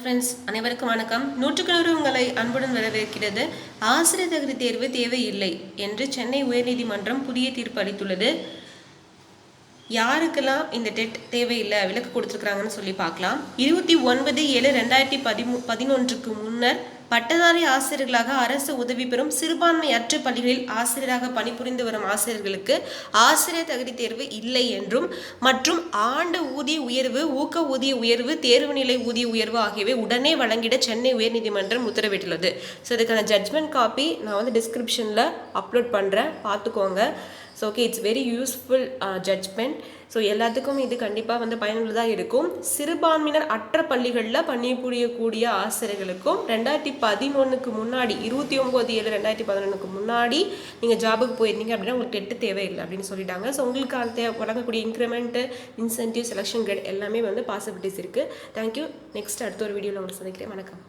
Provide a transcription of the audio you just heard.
Friends அனைவருக்கும் வணக்கம். நூற்றுக்கு நூறு உங்களை அன்புடன் வரவேற்கிறது. ஆசிரியர் தகுதி தேர்வு தேவையில்லை என்று சென்னை உயர்நீதிமன்றம் புதிய தீர்ப்பு அளித்துள்ளது. யாருக்கெல்லாம் இந்த டெட் தேவையில்லை விலக்கு கொடுத்துருக்குறாங்கன்னு சொல்லி பார்க்கலாம். இருபத்தி ஒன்பது ஏழு ரெண்டாயிரத்தி பதிமூ பதினொன்றுக்கு முன்னர் பட்டதாரி ஆசிரியர்களாக அரசு உதவி பெறும் சிறுபான்மையற்ற பள்ளிகளில் ஆசிரியராக பணிபுரிந்து வரும் ஆசிரியர்களுக்கு ஆசிரியர் தகுதி தேர்வு இல்லை என்றும் மற்றும் ஆண்டு ஊதிய உயர்வு ஊக்க ஊதிய உயர்வு தேர்வு நிலை ஊதிய உயர்வு ஆகியவை உடனே வழங்கிட சென்னை உயர்நீதிமன்றம் உத்தரவிட்டுள்ளது. ஸோ இதுக்கான ஜட்மெண்ட் காப்பி நான் வந்து டிஸ்கிரிப்ஷனில் அப்லோட் பண்ணுறேன் பார்த்துக்கோங்க. So okay it's very useful judgement so எல்லாத்துக்கும் இது கண்டிப்பாக வந்து பயனுள்ளதாக இருக்கும். சிறுபான்மையினர் அற்ற பள்ளிகளில் பணிபுரியக்கூடிய ஆசிரியர்களுக்கும் ரெண்டாயிரத்தி பதினொன்றுக்கு முன்னாடி இருபத்தி ஒம்பது ஏழு ரெண்டாயிரத்தி பதினொன்றுக்கு முன்னாடி நீங்கள் ஜாபுக்கு போயிருந்தீங்க அப்படின்னா உங்களுக்கு எட்டு தேவையில்லை அப்படின்னு சொல்லிட்டாங்க. ஸோ உங்களுக்கு அந்த வழங்கக்கூடிய இன்க்ரிமெண்ட்டு இன்சென்டிவ் செலெக்ஷன் கிரேட் எல்லாமே வந்து பாசிபிலிட்டிஸ் இருக்குது தேங்க்யூ நெக்ஸ்ட் அடுத்த ஒரு வீடியோவில் உங்களுக்கு சந்திக்கிறேன். வணக்கம்.